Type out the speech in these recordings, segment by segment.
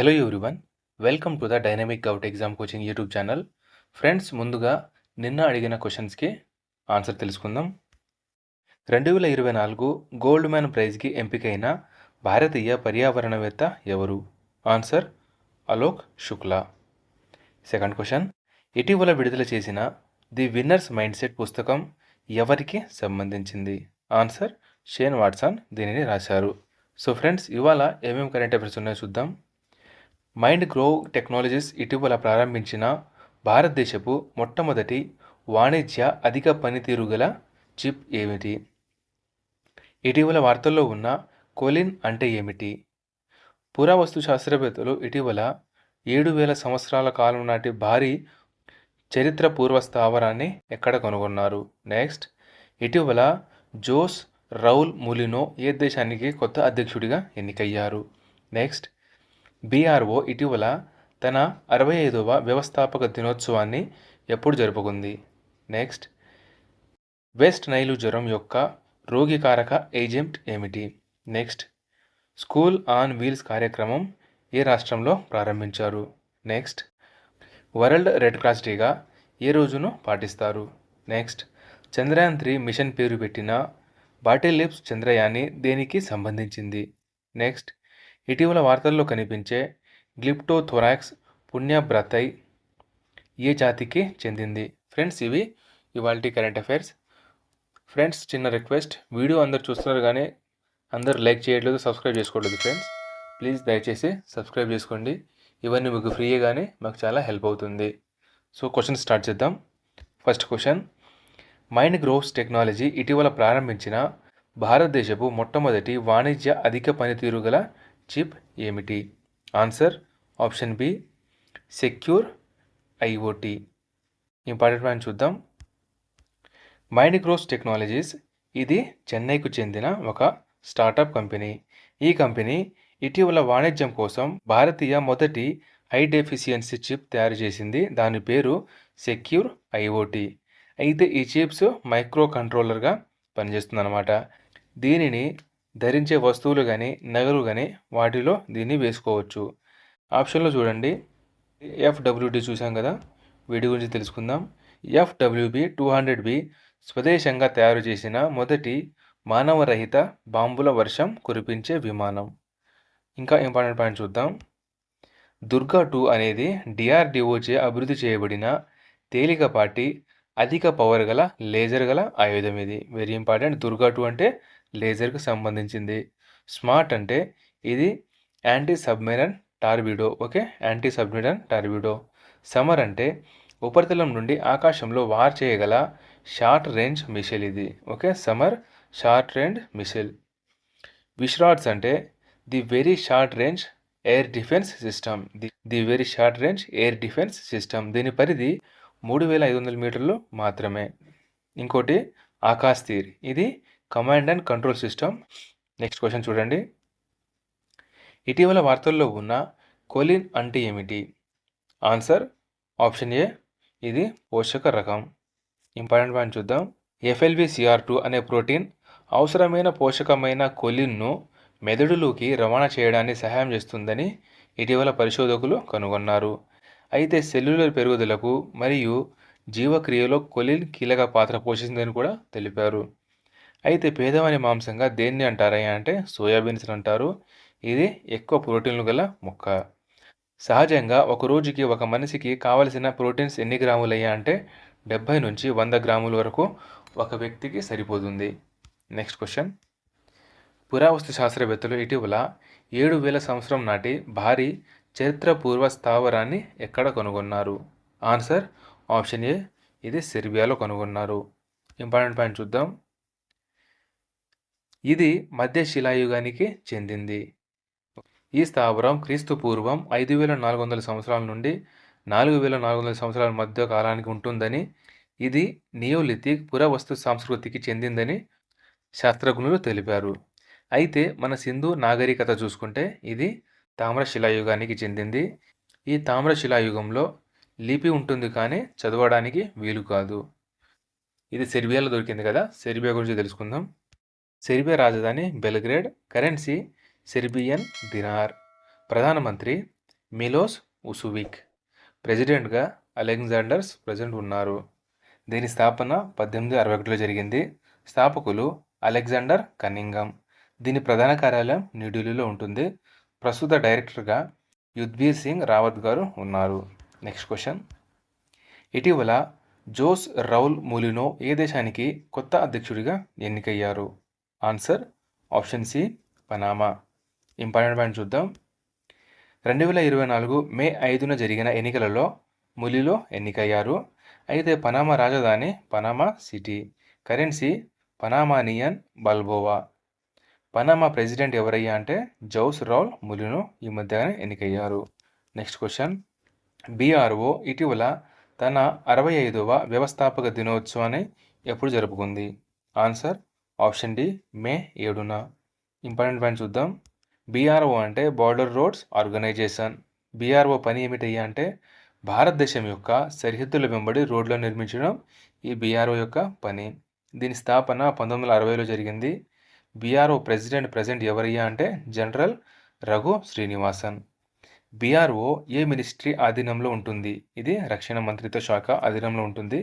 Hello everyone welcome to the dynamic out exam coaching YouTube channel friends ముందుగా నిన్న అడిగిన క్వశ్చన్స్కి ఆన్సర్ తెలుసుకుందాం. రెండు వేల ఇరవై నాలుగు గోల్డ్ మ్యాన్ ప్రైజ్కి ఎంపికైన భారతీయ పర్యావరణవేత్త ఎవరు? Answer Alok Shukla second question ఇటీవల విడుదల చేసిన ది విన్నర్స్ మైండ్ సెట్ పుస్తకం ఎవరికి సంబంధించింది? ఆన్సర్ షేన్ వాట్సన్ దీనిని రాశారు. సో ఫ్రెండ్స్ ఇవాళ ఏమేమి కరెంట్ అఫైర్స్ ఉన్నాయో చూద్దాం. మైండ్ గ్రో టెక్నాలజీస్ ఇటీవల ప్రారంభించిన భారతదేశపు మొట్టమొదటి వాణిజ్య అధిక పనితీరు గల చిప్ ఏమిటి? ఇటీవల వార్తల్లో ఉన్న కొలిన్ అంటే ఏమిటి? పురావస్తు శాస్త్రవేత్తలు ఇటీవల ఏడు వేల సంవత్సరాల కాలం నాటి భారీ చరిత్ర పూర్వ స్థావరాన్ని ఎక్కడ కనుగొన్నారు? నెక్స్ట్ ఇటీవల జోస్ రౌల్ ములినో ఏ దేశానికి కొత్త అధ్యక్షుడిగా ఎన్నికయ్యారు? నెక్స్ట్ బీఆర్ఓ ఇటీవల తన అరవై ఐదవ వ్యవస్థాపక దినోత్సవాన్ని ఎప్పుడు జరుపుకుంది? నెక్స్ట్. వెస్ట్ నైలు జ్వరం యొక్క రోగికారక ఏజెంట్ ఏమిటి? నెక్స్ట్. స్కూల్ ఆన్ వీల్స్ కార్యక్రమం ఏ రాష్ట్రంలో ప్రారంభించారు? నెక్స్ట్. వరల్డ్ రెడ్ క్రాస్ డేగా ఏ రోజును పాటిస్తారు? నెక్స్ట్. చంద్రయాన్ త్రీ మిషన్ పేరు పెట్టిన బాటిల్ లిప్స్ చంద్రయాని దేనికి సంబంధించింది? నెక్స్ట్. ఇటీవల వార్తల్లో కనిపించే గ్లిప్టోథొరాక్స్ పుణ్యబ్రతై ఏ జాతికి చెందింది? ఫ్రెండ్స్ ఇవి ఇవాళ కరెంట్ అఫైర్స్. ఫ్రెండ్స్ చిన్న రిక్వెస్ట్ వీడియో అందరు చూస్తున్నారు కానీ అందరు లైక్ చేయట్లేదు సబ్స్క్రైబ్ చేసుకోవట్లేదు ఫ్రెండ్స్. ప్లీజ్ దయచేసి సబ్స్క్రైబ్ చేసుకోండి. ఇవన్నీ మీకు ఫ్రీయే కానీ మాకు చాలా హెల్ప్ అవుతుంది. సో క్వశ్చన్ స్టార్ట్ చేద్దాం. First question. Mind Groves Technology ఇటీవల ప్రారంభించిన భారతదేశపు మొట్టమొదటి వాణిజ్య అధిక పనితీరు గల చిప్ ఏమిటి? Answer option B secure IoT. Important point చూద్దాం. మైండ్ గ్రోస్ టెక్నాలజీస్ ఇది చెన్నైకు చెందిన ఒక స్టార్టప్ కంపెనీ. ఈ కంపెనీ ఇటీవల వాణిజ్యం కోసం భారతీయ మొదటి హై డెఫిషియన్సీ చిప్ తయారు చేసింది. దాని పేరు సెక్యూర్ ఐఓటీ. అయితే ఈ చిప్స్ మైక్రో కంట్రోలర్గా పనిచేస్తుందన్నమాట. దీనిని ధరించే వస్తువులు కానీ నగలు కానీ వాటిలో దీన్ని వేసుకోవచ్చు. ఆప్షన్లో చూడండి. ఎఫ్డబ్ల్యూడి చూసాం కదా? వీటి గురించి తెలుసుకుందాం. ఎఫ్డబ్ల్యూబి టూ హండ్రెడ్ బి స్వదేశంగా తయారు చేసిన మొదటి మానవరహిత బాంబుల వర్షం కురిపించే విమానం. ఇంకా ఇంపార్టెంట్ పాయింట్ చూద్దాం. దుర్గా టూ అనేది డిఆర్డిఓచే అభివృద్ధి చేయబడిన తేలికపాటి అధిక పవర్ గల లేజర్ గల ఆయుధం ఇది. Very important. దుర్గా టూ అంటే లేజర్కు సంబంధించింది. స్మార్ట్ అంటే ఇది anti submarine torpedo okay? Anti submarine torpedo. SAMAR అంటే ఉపరితలం నుండి ఆకాశంలో వార్ చేయగల షార్ట్ రేంజ్ మిషెల్ ఇది okay? SAMAR short range missile VSHORADS అంటే the very short range air defence system. The the very short range air defence system. దీని పరిధి మూడు వేల ఐదు వందల మీటర్లు మాత్రమే. ఇంకోటి ఆకాశ్ తీర్. ఇది command and control system. Next question చూడండి. ఇటీవల వార్తల్లో ఉన్న కొలిన్ అంటే ఏమిటి? ఆన్సర్ ఆప్షన్ ఏ ఇది పోషక రకం. ఇంపార్టెంట్ పాయింట్ చూద్దాం. ఎఫ్ఎల్వి సిఆర్ టూ అనే ప్రోటీన్ అవసరమైన పోషకమైన కొలిన్ను మెదడులోకి రవాణా చేయడానికి సహాయం చేస్తుందని ఇటీవల పరిశోధకులు కనుగొన్నారు. అయితే సెల్యులర్ పెరుగుదలకు మరియు జీవక్రియలో కొలిన్ కీలక పాత్ర పోషిస్తుందని కూడా తెలిపారు. అయితే పేదవాని మాంసంగా దేన్ని అంటారయ్యా అంటే సోయాబీన్స్ అంటారు. ఇది ఎక్కువ ప్రోటీన్లు గల మొక్క. సహజంగా ఒక రోజుకి ఒక మనిషికి కావలసిన ప్రోటీన్స్ ఎన్ని గ్రాములయ్యా అంటే డెబ్భై నుంచి వంద గ్రాముల వరకు ఒక వ్యక్తికి సరిపోతుంది. Next question. పురావస్తు శాస్త్రవేత్తలు ఇటీవల ఏడు వేల సంవత్సరం నాటి భారీ చరిత్రపూర్వ స్థావరాన్ని ఎక్కడ కనుగొన్నారు? ఆన్సర్ ఆప్షన్ ఏ ఇది సెర్బియాలో కనుగొన్నారు. ఇంపార్టెంట్ పాయింట్ చూద్దాం. ఇది మధ్య శిలాయుగానికి చెందింది. ఈ స్థావరం క్రీస్తు పూర్వం ఐదు వేల నాలుగు వందల సంవత్సరాల నుండి నాలుగు వేల నాలుగు వందల సంవత్సరాల మధ్య కాలానికి ఉంటుందని ఇది నియోలిథిక్ పురావస్తు సంస్కృతికి చెందిందని శాస్త్రజ్ఞులు తెలిపారు. అయితే మన సింధు నాగరికత చూసుకుంటే ఇది తామ్రశిలాయుగానికి చెందింది. ఈ తామ్రశిలాయుగంలో లిపి ఉంటుంది కానీ చదవడానికి వీలు కాదు. ఇది సెర్బియాలో దొరికింది కదా సెర్బియా గురించి తెలుసుకుందాం. సెర్బియా రాజధాని బెల్గ్రేడ్ కరెన్సీ సెర్బియన్ దినార్. ప్రధానమంత్రి మిలోస్ ఉసువిక్ ప్రెసిడెంట్గా అలెగ్జాండర్స్ ప్రజెంట్ ఉన్నారు. దీని స్థాపన పద్దెనిమిది అరవై ఒకటిలో జరిగింది. స్థాపకులు అలెగ్జాండర్ కన్నింగం. దీని ప్రధాన కార్యాలయం న్యూఢిల్లీలో ఉంటుంది. ప్రస్తుత డైరెక్టర్గా యుద్వీర్ సింగ్ రావత్ గారు ఉన్నారు. Next question. ఇటీవల జోస్ రౌల్ మూలినో ఏ దేశానికి కొత్త అధ్యక్షుడిగా ఎన్నికయ్యారు? Answer option C Panama. Important point చూద్దాం. రెండు వేల ఇరవై నాలుగు మే ఐదున జరిగిన ఎన్నికలలో ములిలో ఎన్నికయ్యారు. అయితే పనామా రాజధాని Panama City. Currency Panamanian Balboa. Panama president ఎవరయ్యా అంటే జౌస్ రౌల్ ములినో ఈ మధ్యగానే ఎన్నికయ్యారు. Next question. బీఆర్ఓ ఇటీవల తన అరవై ఐదవ వ్యవస్థాపక దినోత్సవాన్ని ఎప్పుడు జరుపుకుంది? ఆన్సర్ ఆప్షన్ డి మే ఏడున. ఇంపార్టెంట్ పాయింట్ చూద్దాం. బీఆర్ఓ అంటే బార్డర్ రోడ్స్ ఆర్గనైజేషన్. బీఆర్ఓ పని ఏమిటయ్యా అంటే భారతదేశం యొక్క సరిహద్దుల వెంబడి రోడ్లు నిర్మించడం ఈ బీఆర్ఓ యొక్క పని. దీని స్థాపన పంతొమ్మిది వందల అరవైలో జరిగింది. బీఆర్ఓ ప్రెసిడెంట్ ప్రజెంట్ ఎవరయ్యా అంటే జనరల్ రఘు శ్రీనివాసన్. బీఆర్ఓ ఏ మినిస్ట్రీ ఆధీనంలో ఉంటుంది? ఇది రక్షణ మంత్రిత్వ శాఖ ఆధీనంలో ఉంటుంది.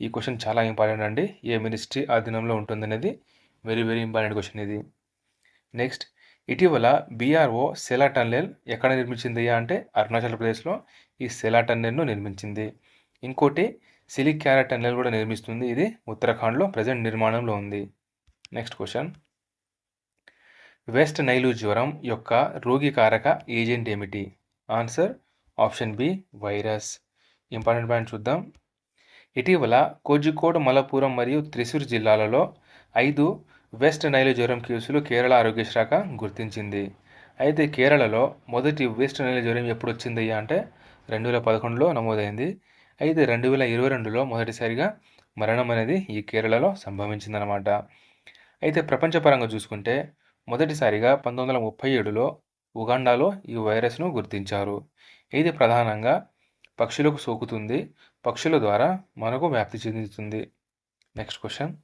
ఈ క్వశ్చన్ చాలా ఇంపార్టెంట్ అండి. ఏ మినిస్ట్రీ ఆధీనంలో ఉంటుంది అనేది వెరీ వెరీ ఇంపార్టెంట్ క్వశ్చన్ ఇది. నెక్స్ట్ ఇటీవల బీఆర్ఓ సెలా టన్నెల్ ఎక్కడ నిర్మించింది అంటే అరుణాచల్ ప్రదేశ్లో ఈ సెలా టన్నెల్ను నిర్మించింది. ఇంకోటి సిలిక్ క్యారెట్ టన్నెల్ కూడా నిర్మిస్తుంది. ఇది ఉత్తరాఖండ్లో ప్రజెంట్ నిర్మాణంలో ఉంది. నెక్స్ట్ క్వశ్చన్ వెస్ట్ నైలు జ్వరం యొక్క రోగికారక ఏజెంట్ ఏమిటి? Answer option B virus important point చూద్దాం. ఇటీవల కోజికోడ్ మలపురం మరియు త్రిశూర్ జిల్లాలలో ఐదు వెస్ట్ నైలు జ్వరం కేసులు కేరళ ఆరోగ్య శాఖ గుర్తించింది. అయితే కేరళలో మొదటి వెస్ట్ నైలు జ్వరం ఎప్పుడు వచ్చింది అంటే రెండు వేల పదకొండులో నమోదైంది. అయితే రెండు వేల ఇరవై రెండులో మొదటిసారిగా మరణం అనేది ఈ కేరళలో సంభవించిందనమాట అయితే ప్రపంచపరంగా చూసుకుంటే మొదటిసారిగా పంతొమ్మిది వందల ముప్పై ఏడులో ఉగాండాలో ఈ వైరస్ను గుర్తించారు. ఇది ప్రధానంగా పక్షులకు సోకుతుంది పక్షుల ద్వారా మనకు వ్యాప్తి చెందుతుంది. Next question.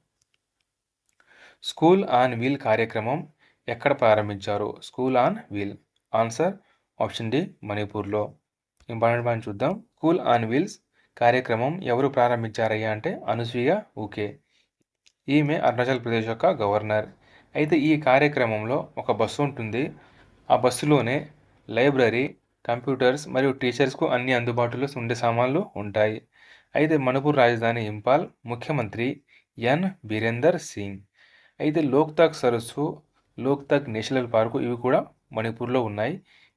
School on wheel కార్యక్రమం ఎక్కడ ప్రారంభించారు? School on wheel. Answer option D మణిపూర్లో. ఇంపార్టెంట్ పాయింట్ చూద్దాం. స్కూల్ ఆన్ వీల్స్ కార్యక్రమం ఎవరు ప్రారంభించారయ్యా అంటే అనసూయ ఊకే. ఈమె అరుణాచల్ ప్రదేశ్ యొక్క గవర్నర్. అయితే ఈ కార్యక్రమంలో ఒక బస్సు ఉంటుంది. ఆ బస్సులోనే లైబ్రరీ కంప్యూటర్స్ మరియు టీచర్స్కు అన్ని అందుబాటులో ఉండే సామాన్లు ఉంటాయి. అయితే మణిపూర్ రాజధాని ఇంపాల్ ముఖ్యమంత్రి ఎన్. బీరేందర్ సింగ్. అయితే లోక్తాక్ సరస్సు లోక్తాక్ నేషనల్ పార్కు ఇవి కూడా మణిపూర్లో ఉన్నాయి.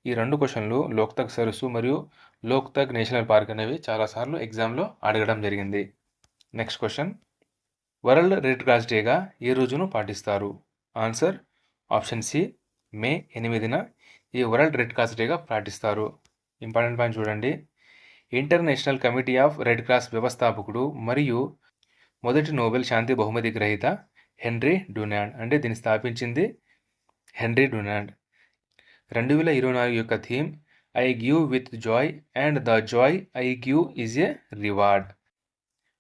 ఈ రెండు క్వశ్చన్లు లోక్తాక్ సరస్సు మరియు లోక్తాక్ నేషనల్ పార్క్ అనేవి చాలాసార్లు ఎగ్జామ్లో అడగడం జరిగింది. Next question. World red cross డేగా ఏ రోజును పాటిస్తారు? ఆన్సర్ ఆప్షన్ సి మే ఎనిమిదిన ఈ వరల్డ్ రెడ్ క్రాస్ డేగా పాటిస్తారు? ఇంపార్టెంట్ పాయింట్ చూడండి. International committee of red cross వ్యవస్థాపకుడు మరియు మొదటి నోబెల్ శాంతి బహుమతి గ్రహీత హెన్రీ డొనాల్డ్ అంటే దీన్ని స్థాపించింది హెన్రీ డొనాల్డ్ రెండు వేల ఇరవై నాలుగు యొక్క theme I give with joy and the joy I give is a reward.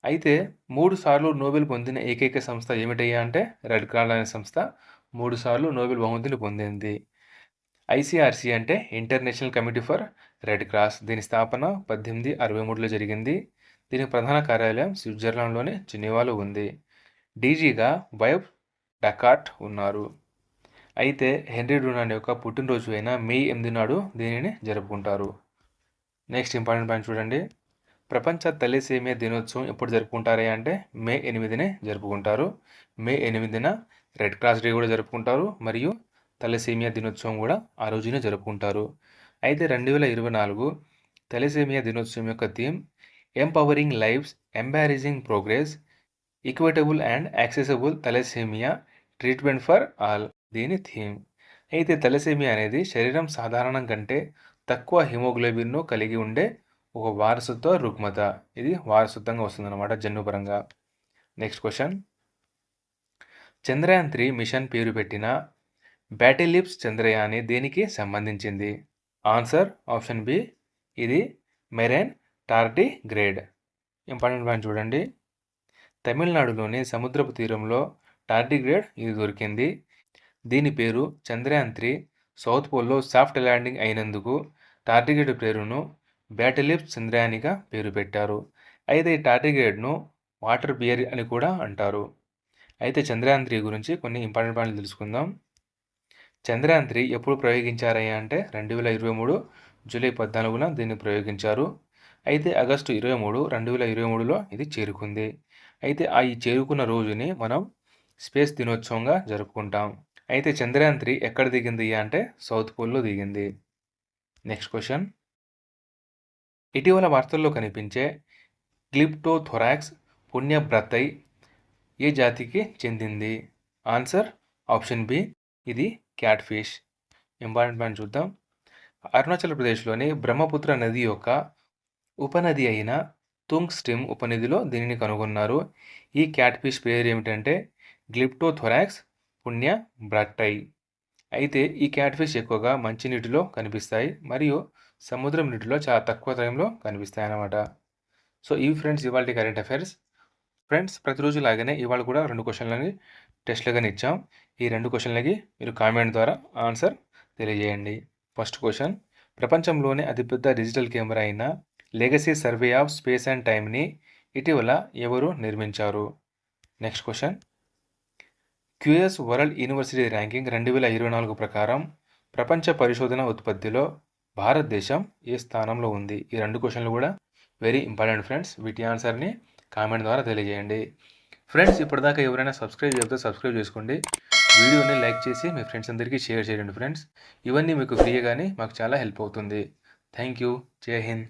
అయితే మూడు సార్లు నోబెల్ పొందిన ఏకైక సంస్థ ఏమిటయ్యా అంటే రెడ్ క్రాస్ అనే సంస్థ మూడు సార్లు నోబెల్ బహుమతిని పొందింది. ఐసిఆర్సి అంటే international committee for red cross. దీని స్థాపన పద్దెనిమిది అరవై మూడులో జరిగింది. దీని ప్రధాన కార్యాలయం స్విట్జర్లాండ్లోని జినీవాలో ఉంది. డీజీగా వైబ్ డకాట్ ఉన్నారు. అయితే హెన్రీ డొనాల్డ్ యొక్క పుట్టినరోజు అయిన మే ఎనిమిది నాడు దీనిని జరుపుకుంటారు. నెక్స్ట్ ఇంపార్టెంట్ పాయింట్ చూడండి. ప్రపంచ తల్లిసేమియా దినోత్సవం ఎప్పుడు జరుపుకుంటారే అంటే మే ఎనిమిదినే జరుపుకుంటారు. మే ఎనిమిదిన రెడ్ క్రాస్ డే కూడా జరుపుకుంటారు మరియు తలసేమియా దినోత్సవం కూడా ఆ రోజునే జరుపుకుంటారు. అయితే రెండు వేల ఇరవై నాలుగు తలసేమియా దినోత్సవం యొక్క theme empowering lives embracing progress equitable and accessible thalassaemia treatment for all దీని థీమ్ అయితే తలసేమియా అనేది శరీరం సాధారణం కంటే తక్కువ హిమోగ్లోబిన్ను కలిగి ఉండే ఒక వారసత్వ రుగ్మత. ఇది వారసత్వంగా వస్తుందన్నమాట జన్యుపరంగా. Next question Chandrayaan three mission పేరు పెట్టిన బ్యాటిలిప్స్ చంద్రయాని దేనికి సంబంధించింది? ఆన్సర్ ఆప్షన్ బి ఇది marine tardigrade important point చూడండి. తమిళనాడులోని సముద్రపు తీరంలో టార్డిగ్రేడ్ ఇది దొరికింది. దీని పేరు చంద్రయాన్ త్రీ సౌత్ పోల్లో సాఫ్ట్ ల్యాండింగ్ అయినందుకు టార్డిగ్రేడ్ పేరును బ్యాటలిప్ చంద్రయానిగా పేరు పెట్టారు. అయితే ఈ టార్డిగ్రేడ్ను వాటర్ బియర్ అని కూడా అంటారు. అయితే చంద్రయాన్ త్రీ గురించి కొన్ని ఇంపార్టెంట్ పాయింట్లు తెలుసుకుందాం. చంద్రయాన్ త్రీ ఎప్పుడు ప్రయోగించారయ్యా అంటే రెండు వేల ఇరవై మూడు జూలై పద్నాలుగున దీన్ని ప్రయోగించారు. అయితే ఆగస్టు ఇరవై మూడు రెండు వేల ఇరవై మూడులో ఇది చేరుకుంది. అయితే ఆ ఈ చేరుకున్న రోజుని మనం స్పేస్ దినోత్సవంగా జరుపుకుంటాం. అయితే చంద్రయాన్ త్రీ ఎక్కడ దిగింది అంటే సౌత్ పోల్లో దిగింది. Next question. ఇటీవల వార్తల్లో కనిపించే గ్లిప్టోథొరాక్స్ పుణ్యబ్రతై ఏ జాతికి చెందింది? ఆన్సర్ ఆప్షన్ బి ఇది క్యాట్ ఫిష్ ఇంపార్టెంట్ పాయింట్ చూద్దాం. అరుణాచల్ ప్రదేశ్లోని బ్రహ్మపుత్ర నది యొక్క ఉపనది అయిన తుంగ్ స్టిమ్ ఉపనదిలో దీనిని కనుగొన్నారు. ఈ క్యాట్ ఫిష్ పేరు ఏమిటంటే గ్లిప్టోథొరాక్స్ పుణ్య బ్రట్టై అయితే ఈ క్యాట్ ఫిష్ ఎక్కువగా మంచినీటిలో కనిపిస్తాయి మరియు సముద్రం నీటిలో చాలా తక్కువ టైంలో కనిపిస్తాయి అన్నమాట. సో ఇవి ఫ్రెండ్స్ ఇవాళ కరెంట్ అఫైర్స్. ఫ్రెండ్స్ ప్రతిరోజు లాగానే ఇవాళ కూడా రెండు క్వశ్చన్లని టెస్ట్లుగానే ఇచ్చాం. ఈ రెండు క్వశ్చన్లకి మీరు కామెంట్ ద్వారా ఆన్సర్ తెలియజేయండి. ఫస్ట్ క్వశ్చన్ ప్రపంచంలోనే అతిపెద్ద డిజిటల్ కెమెరా అయిన legacy survey of space and టైమ్ని ఇటీవల ఎవరు నిర్మించారు? Next question QS world university ranking రెండు వేల ఇరవై నాలుగు ప్రకారం ప్రపంచ పరిశోధన ఉత్పత్తిలో భారతదేశం ఏ స్థానంలో ఉంది? ఈ రెండు క్వశ్చన్లు కూడా వెరీ ఇంపార్టెంట్ ఫ్రెండ్స్ వీటి ఆన్సర్ని కామెంట్ ద్వారా తెలియజేయండి. ఫ్రెండ్స్ ఇప్పటిదాకా ఎవరైనా సబ్స్క్రైబ్ చేస్తే సబ్స్క్రైబ్ చేసుకోండి. వీడియోని లైక్ చేసి మీ ఫ్రెండ్స్ అందరికీ షేర్ చేయండి ఫ్రెండ్స్ ఇవన్నీ మీకు ఫ్రీగానే మాకు చాలా హెల్ప్ అవుతుంది. థ్యాంక్ యూ జై హింద్